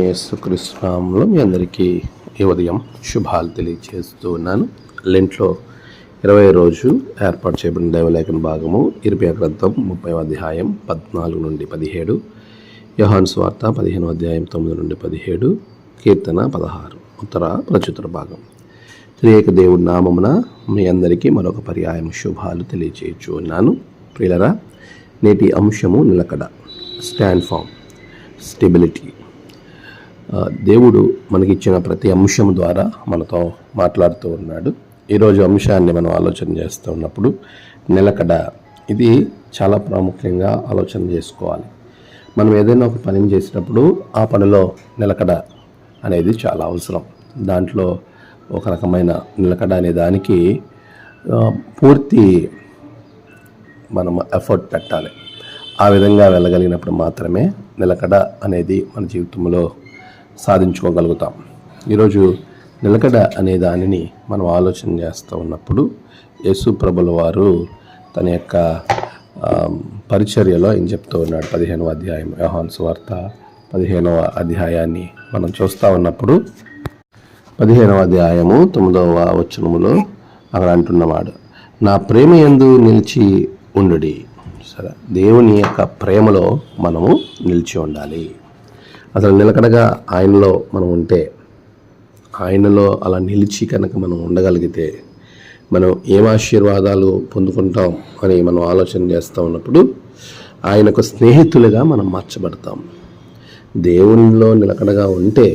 యేసుక్రీస్తునామంలో మీ అందరికీ ఈ ఉదయం శుభాలు తెలియజేస్తూ ఉన్నాను. లెంట్లో ఇరవై రోజు ఏర్పాటు చేయబడిన దైవలేఖన భాగము ఇరవై గ్రంథం ముప్పై అధ్యాయం పద్నాలుగు నుండి పదిహేడు యోహాన్ స్వార్త పదిహేను అధ్యాయం తొమ్మిది నుండి పదిహేడు కీర్తన పదహారు ఉత్తర ప్రచుతర భాగం. త్రియేక దేవుడి నామమున మీ అందరికీ మరొక పర్యాయం శుభాలు తెలియజేయచ్చు ఉన్నాను. ప్రియులరా నేటి అంశము నిలకడ స్టాండ్ ఫామ్ స్టెబిలిటీ. దేవుడు మనకిచ్చిన ప్రతి అంశం ద్వారా మనతో మాట్లాడుతూ ఉన్నాడు. ఈరోజు అంశాన్ని మనం ఆలోచన చేస్తూ ఉన్నప్పుడు నిలకడ ఇది చాలా ప్రాముఖ్యంగా ఆలోచన చేసుకోవాలి. మనం ఏదైనా ఒక పనిని చేసినప్పుడు ఆ పనిలో నిలకడ అనేది చాలా అవసరం. దాంట్లో ఒక రకమైన నిలకడ అనే దానికి పూర్తి మనం ఎఫర్ట్ పెట్టాలి. ఆ విధంగా వెళ్ళగలిగినప్పుడు మాత్రమే నిలకడ అనేది మన జీవితంలో సాధించుకోగలుగుతాం. ఈరోజు నిలకడ అనే దానిని మనం ఆలోచన చేస్తూ ఉన్నప్పుడు యేసు ప్రభుల వారు తన యొక్క పరిచర్యలో ఏం చెప్తూ ఉన్నాడు? పదిహేనవ అధ్యాయం యోహాన్ సువార్త పదిహేనవ అధ్యాయాన్ని మనం చూస్తూ ఉన్నప్పుడు పదిహేనవ అధ్యాయము తొమ్మిదవ వచనములో అక్కడ అంటున్నవాడు నా ప్రేమ ఎందు నిలిచి ఉండుడి. సరే దేవుని యొక్క ప్రేమలో మనము నిలిచి ఉండాలి. అసలు నిలకడగా ఆయనలో మనం ఉంటే ఆయనలో అలా నిలిచి కనుక మనం ఉండగలిగితే మనం ఏం ఆశీర్వాదాలు పొందుకుంటాం అని మనం ఆలోచన చేస్తూ ఉన్నప్పుడు ఆయనకు స్నేహితులుగా మనం మార్చబడతాం. దేవునిలో నిలకడగా ఉంటే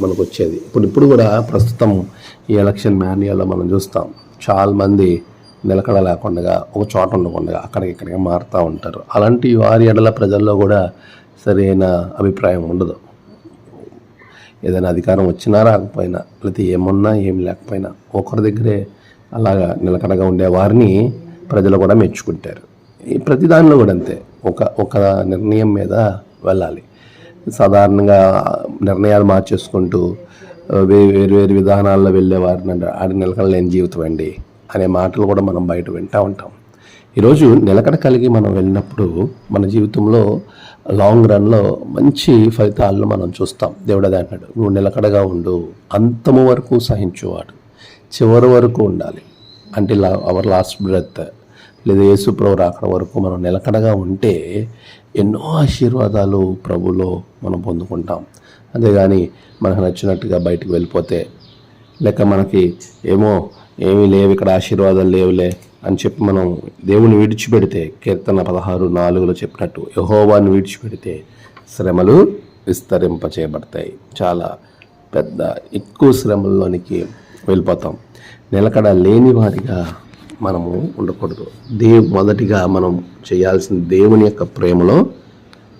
మనకు వచ్చేది ఇప్పుడు ఇప్పుడు కూడా ప్రస్తుతం ఈ ఎలక్షన్ మాన్యాలో మనం చూస్తాం. చాలామంది నిలకడ లేకుండా ఒక చోట ఉండకుండా అక్కడికి ఇక్కడికి మారుతూ ఉంటారు. అలాంటి వారి ఎడల ప్రజల్లో కూడా సరైన అభిప్రాయం ఉండదు. ఏదైనా అధికారం వచ్చినా రాకపోయినా లేకపోతే ఏమున్నా ఏం లేకపోయినా ఒకరి దగ్గరే అలాగా నిలకడగా ఉండే వారిని ప్రజలు కూడా మెచ్చుకుంటారు. ఈ ప్రతి దానిలో కూడా అంతే. ఒక ఒక నిర్ణయం మీద వెళ్ళాలి. సాధారణంగా నిర్ణయాలు మార్చేసుకుంటూ వేరు వేరు వేరు విధానాల్లో వెళ్ళేవారిని అంటే ఆడి నిలకడ లేని జీవితం అండి అనే మాటలు కూడా మనం బయట వింటూ ఉంటాం. ఈరోజు నిలకడ కలిగి మనం వెళ్ళినప్పుడు మన జీవితంలో లాంగ్ రన్లో మంచి ఫలితాలను మనం చూస్తాం. దేవుడు అదే అంటాడు నువ్వు నిలకడగా ఉండు అంతము వరకు సహించువాడు చివరి వరకు ఉండాలి. అంటే లా అవర్ లాస్ట్ బ్రెత్ లేదా యేసుప్రభు రాకడ వరకు మనం నిలకడగా ఉంటే ఎన్నో ఆశీర్వాదాలు ప్రభులో మనం పొందుకుంటాం. అంతేగాని మనకు నచ్చినట్టుగా బయటకు వెళ్ళిపోతే లేక మనకి ఏమో ఏమీ లేవు ఇక్కడ ఆశీర్వాదాలు లేవులే అని చెప్పి మనం దేవుని విడిచిపెడితే కీర్తన పదహారు నాలుగులో చెప్పినట్టు యహోవాన్ని విడిచిపెడితే శ్రమలు విస్తరింపచేయబడతాయి. చాలా పెద్ద ఎక్కువ శ్రమల్లోనికి వెళ్ళిపోతాం. నిలకడ లేని వారిగా మనము ఉండకూడదు. దేవు మొదటిగా మనం చేయాల్సిన దేవుని యొక్క ప్రేమలో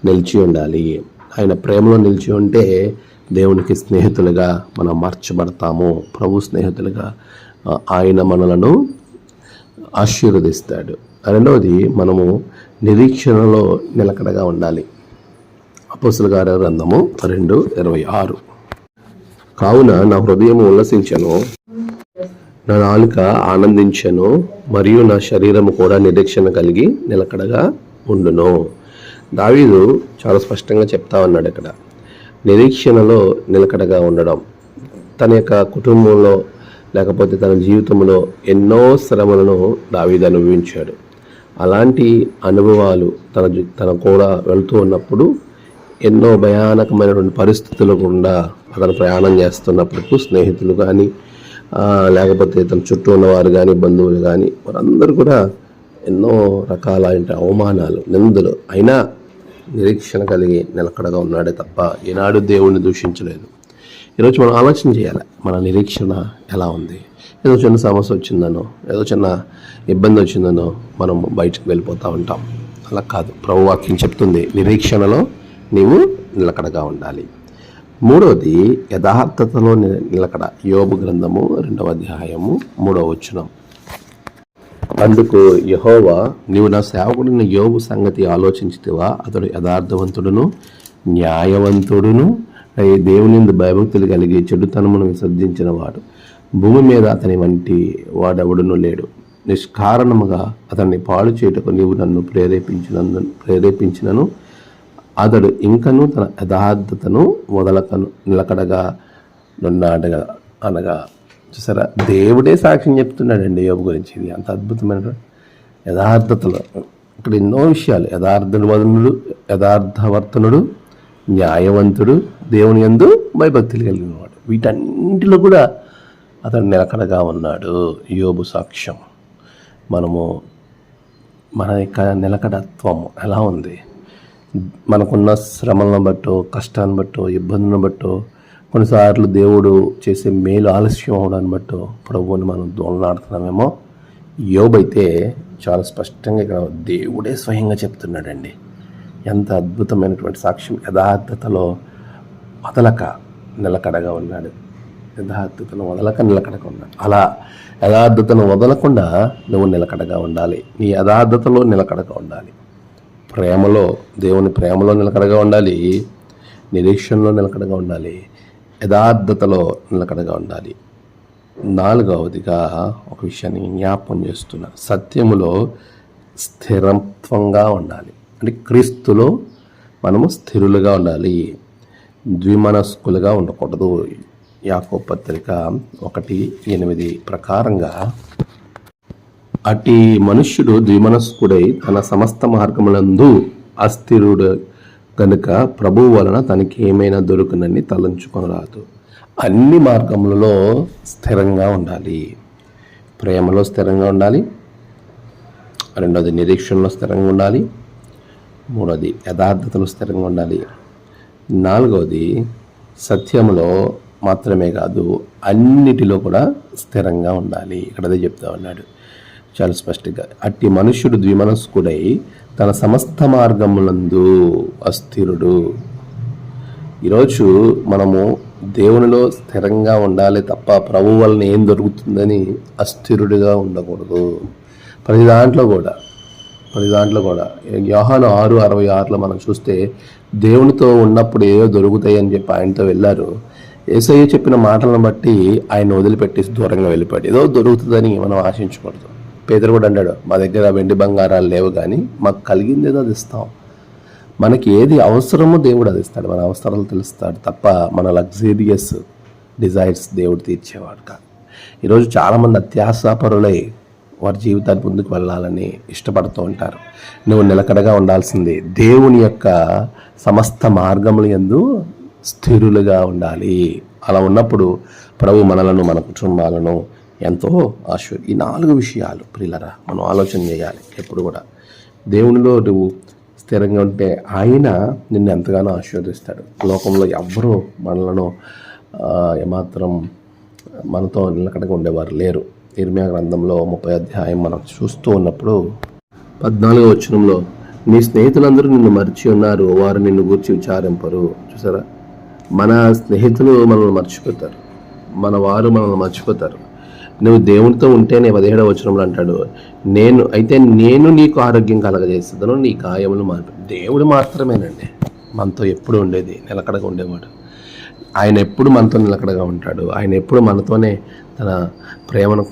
నిలిచి ఉండాలి. ఆయన ప్రేమలో నిలిచి ఉంటే దేవునికి స్నేహితులుగా మనం మార్చబడతాము. ప్రభు స్నేహితులుగా ఆయన మనలను ఆశీర్వదిస్తాడు. రెండవది మనము నిరీక్షణలో నిలకడగా ఉండాలి. అపోసుల గారి గ్రంథము రెండు ఇరవై ఆరు. కావున నా హృదయం ఉల్లసించను నా నాలుక ఆనందించను మరియు నా శరీరము కూడా నిరీక్షణ కలిగి నిలకడగా ఉండును. దావీదు చాలా స్పష్టంగా చెప్తా ఉన్నాడు ఇక్కడ. నిరీక్షణలో నిలకడగా ఉండడం తన యొక్క కుటుంబంలో లేకపోతే తన జీవితంలో ఎన్నో శ్రమలను దావీదు అనుభవించాడు. అలాంటి అనుభవాలు తన తన కూడా వెళ్తూ ఉన్నప్పుడు ఎన్నో భయానకమైనటువంటి పరిస్థితులు గుండా అతను ప్రయాణం చేస్తున్నప్పుడు స్నేహితులు కానీ లేకపోతే తన చుట్టూ ఉన్నవారు కానీ బంధువులు కానీ వారందరూ కూడా ఎన్నో రకాల అవమానాలు నిందలు అయినా నిరీక్షణ కలిగి నిలకడగా ఉన్నాడే తప్ప ఏనాడు దేవుణ్ణి దూషించలేదు. ఈరోజు మనం ఆలోచన చేయాలి మన నిరీక్షణ ఎలా ఉంది? ఏదో చిన్న సమస్య వచ్చిందనో ఏదో చిన్న ఇబ్బంది వచ్చిందనో మనం బయటకు వెళ్ళిపోతూ ఉంటాం. అలా కాదు. ప్రభు వాక్యం చెప్తుంది నిరీక్షణలో నీవు నిలకడగా ఉండాలి. మూడవది యథార్థతలో ని- నిలకడ. యోబు గ్రంథము రెండవ అధ్యాయము మూడవ వచనం. అందుకు యహోవా నీవు నా సేవకుడిని యోబు సంగతి ఆలోచించితివా? అతడు యథార్థవంతుడును న్యాయవంతుడును అయి దేవుని భయభక్తులు కలిగి చెడుతనమును విసర్జించిన వాడు. భూమి మీద అతని వంటి వాడెవడునూ లేడు. నిష్కారణముగా అతన్ని పాడు చేయుటకు నీవు నన్ను ప్రేరేపించినందు ప్రేరేపించినను. అతడు ఇంకను తన యథార్థతను వదలకను నిలకడగా నున్నాడగా అనగా. చూసారా? దేవుడే సాక్ష్యం చెప్తున్నాడండి యోబు గురించి. ఇది అంత అద్భుతమైన యథార్థతలో. ఇక్కడ ఎన్నో విషయాలు. యథార్థ వదనుడు యథార్థవర్తనుడు న్యాయవంతుడు దేవుని యందు భయభక్తులు కలిగినవాడు. వీటన్నింటిలో కూడా అతడు నిలకడగా ఉన్నాడు. యోబు సాక్ష్యం. మనము మన యొక్క నిలకడత్వం ఎలా ఉంది? మనకున్న శ్రమలను బట్టో కష్టాన్ని బట్టో ఇబ్బందులను బట్టో కొన్నిసార్లు దేవుడు చేసే మేలు ఆలస్యం అవడాన్ని బట్టో ప్రభువుని మనం దోలనాడుతున్నామేమో? యోబైతే చాలా స్పష్టంగా ఇక్కడ దేవుడే స్వయంగా చెప్తున్నాడండి. ఎంత అద్భుతమైనటువంటి సాక్ష్యం యథార్థతలో వదలక నిలకడగా ఉన్నాడు. యథార్థతను వదలక నిలకడగా ఉన్నాడు. అలా యథార్థతను వదలకుండా నువ్వు నిలకడగా ఉండాలి. నీ యథార్థతలో నిలకడగా ఉండాలి. ప్రేమలో దేవుని ప్రేమలో నిలకడగా ఉండాలి. నిరీక్షణలో నిలకడగా ఉండాలి. యథార్థతలో నిలకడగా ఉండాలి. నాలుగవదిగా ఒక విషయాన్ని జ్ఞాపకం చేస్తున్నా. సత్యములో స్థిరత్వంగా ఉండాలి. అంటే క్రీస్తులో మనము స్థిరులుగా ఉండాలి. ద్విమనస్కులుగా ఉండకూడదు. యాకో పత్రిక ఒకటి ఎనిమిది ప్రకారంగా అట్టి మనుష్యుడు ద్విమనస్కుడై తన సమస్త మార్గములందు అస్థిరుడు కనుక ప్రభువు వలన తనకి ఏమైనా దొరుకునని తలంచుకొనరాదు. అన్ని మార్గములలో స్థిరంగా ఉండాలి. ప్రేమలో స్థిరంగా ఉండాలి. రెండోది నిరీక్షణలో స్థిరంగా ఉండాలి. మూడోది యథార్థతలు స్థిరంగా ఉండాలి. నాలుగవది సత్యంలో మాత్రమే కాదు అన్నిటిలో కూడా స్థిరంగా ఉండాలి. ఇక్కడదే చెప్తా ఉన్నాడు. చాలా స్పష్టంగా అట్టి మనుష్యుడు ద్విమనస్కుడై తన సమస్త మార్గములందు అస్థిరుడు. ఈరోజు మనము దేవునిలో స్థిరంగా ఉండాలి తప్ప ప్రభు వలన ఏం దొరుకుతుందని అస్థిరుడిగా ఉండకూడదు. ప్రతి దాంట్లో కూడా ప్రతి దాంట్లో కూడా. యోహాను ఆరు అరవై ఆరులో మనం చూస్తే దేవునితో ఉన్నప్పుడు ఏదో దొరుకుతాయి అని చెప్పి ఆయనతో వెళ్ళారు. ఏసయ్య చెప్పిన మాటలను బట్టి ఆయన వదిలిపెట్టేసి దూరంగా వెళ్ళిపోయాడు. ఏదో దొరుకుతుందని మనం ఆశించకూడదు. పేదరు కూడా అన్నాడు మా దగ్గర వెండి బంగారాలు లేవు కానీ మాకు కలిగింది ఏదో అది ఇస్తాం. మనకి ఏది అవసరమో దేవుడు అది ఇస్తాడు. మన అవసరాలు తెలుస్తాడు తప్ప మన లగ్జీరియస్ డిజైర్స్ దేవుడు తీర్చేవాడు కాదు. ఈరోజు చాలామంది అత్యాశాపరులై వారి జీవితాన్ని ముందుకు వెళ్ళాలని ఇష్టపడుతూ ఉంటారు. నువ్వు నిలకడగా ఉండాల్సింది దేవుని యొక్క సమస్త మార్గములు ఎందు స్థిరులుగా ఉండాలి. అలా ఉన్నప్పుడు ప్రభు మనలను మన కుటుంబాలను ఎంతో ఆశ్చర్య ఈ నాలుగు విషయాలు ప్రిలరా మనం ఆలోచన చేయాలి ఎప్పుడు కూడా. దేవునిలో నువ్వు స్థిరంగా ఉంటే ఆయన నిన్ను ఎంతగానో ఆశీర్వదిస్తాడు. లోకంలో ఎవ్వరూ మనలను ఏమాత్రం మనతో నిలకడగా ఉండేవారు లేరు. ఇర్మియా గ్రంథంలో ముప్పై అధ్యాయం మనం చూస్తూ ఉన్నప్పుడు పద్నాలుగో వచనంలో నీ స్నేహితులందరూ నిన్ను మర్చి ఉన్నారు వారు నిన్ను గూర్చి విచారింపరు. చూసారా? మన స్నేహితులు మనల్ని మర్చిపోతారు. మన వారు మనల్ని మర్చిపోతారు. నువ్వు దేవునితో ఉంటేనే పదిహేడవ వచనంలో అంటాడు నేను అయితే నేను నీకు ఆరోగ్యం కలగజేస్తాను నీ గాయములు మార్పు దేవుడు మాత్రమేనండి. మనతో ఎప్పుడు ఉండేది నిలకడగా ఉండేవాడు. ఆయన ఎప్పుడు మనతో నిలకడగా ఉంటాడు. ఆయన ఎప్పుడు మనతోనే తన ప్రేమను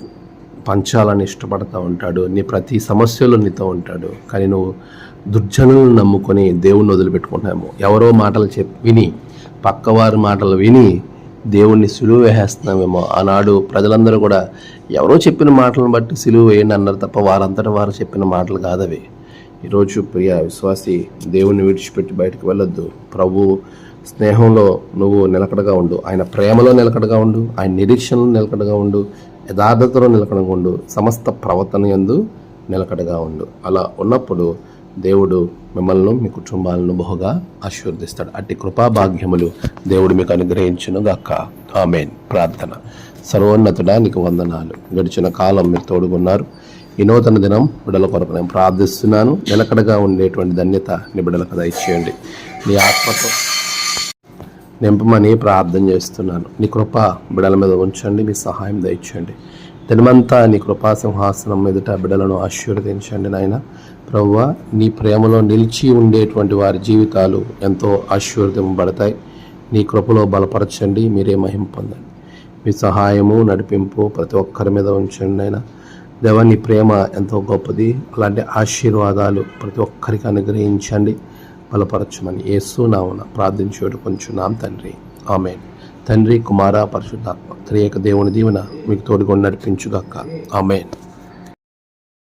పంచాలని ఇష్టపడతా ఉంటాడు. నీ ప్రతి సమస్యలో నీతో ఉంటాడు. కానీ నువ్వు దుర్జనులను నమ్ముకొని దేవుణ్ణి వదిలిపెట్టుకుంటాము. ఎవరో మాటలు చెప్పి విని పక్కవారి మాటలు విని దేవుణ్ణి సులువు వేసేస్తున్నామేమో. ఆనాడు ప్రజలందరూ కూడా ఎవరో చెప్పిన మాటలను బట్టి సులువు వేయండి అన్నారు తప్ప వారంతటా వారు చెప్పిన మాటలు కాదవి. ఈరోజు ప్రియ విశ్వాసి దేవుణ్ణి విడిచిపెట్టి బయటకు వెళ్ళొద్దు. ప్రభు స్నేహంలో నువ్వు నిలకడగా ఉండు ఆయన ప్రేమలో నిలకడగా ఉండు ఆయన నిరీక్షణలో నిలకడగా ఉండు యథార్థతలో నిలకడగా ఉండు సమస్త ప్రవర్తన యందు నిలకడగా ఉండు. అలా ఉన్నప్పుడు దేవుడు మిమ్మల్ని మీ కుటుంబాలను బహుగా ఆశీర్వదిస్తాడు. అట్టి కృపాభాగ్యములు దేవుడు మీకు అనుగ్రహించును గాక ఆమెన్. ప్రార్థన. సర్వోన్నతుడా నీకు వందనాలు. గడిచిన కాలం మీరు తోడుగున్నారు. ఈ నూతన దినం బిడల కొరకు నేను ప్రార్థిస్తున్నాను. నిలకడగా ఉండేటువంటి ధన్యత నీ బిడలకు దయచేయండి. నీ ఆత్మతో నింపమని ప్రార్థన చేస్తున్నాను. నీ కృప బిడల మీద ఉంచండి మీ సహాయం దయచేయండి. దినమంతా నీ కృపా సింహాసనం ఎదుట బిడలను ఆశీర్వదించండి నాయన. ప్రవ్వ నీ ప్రేమలో నిలిచి ఉండేటువంటి వారి జీవితాలు ఎంతో ఆశీర్వదింపబడతాయి. నీ కృపలో బలపరచండి మీరే మహిం పొందండి. మీ సహాయము నడిపింపు ప్రతి ఒక్కరి మీద ఉంచండి అయినా దేవా నీ ప్రేమ ఎంతో గొప్పది. అలాంటి ఆశీర్వాదాలు ప్రతి ఒక్కరికి అనుగ్రహించండి. బలపరచమని యేసు నామున ప్రార్థించేడు కొంచున్నాం తండ్రి. ఆమె తండ్రి కుమార పరిశుద్ధాత్మ త్రియక దేవుని దీవెన మీకు తోడుగా నడిపించుగాక. ఆమెన్.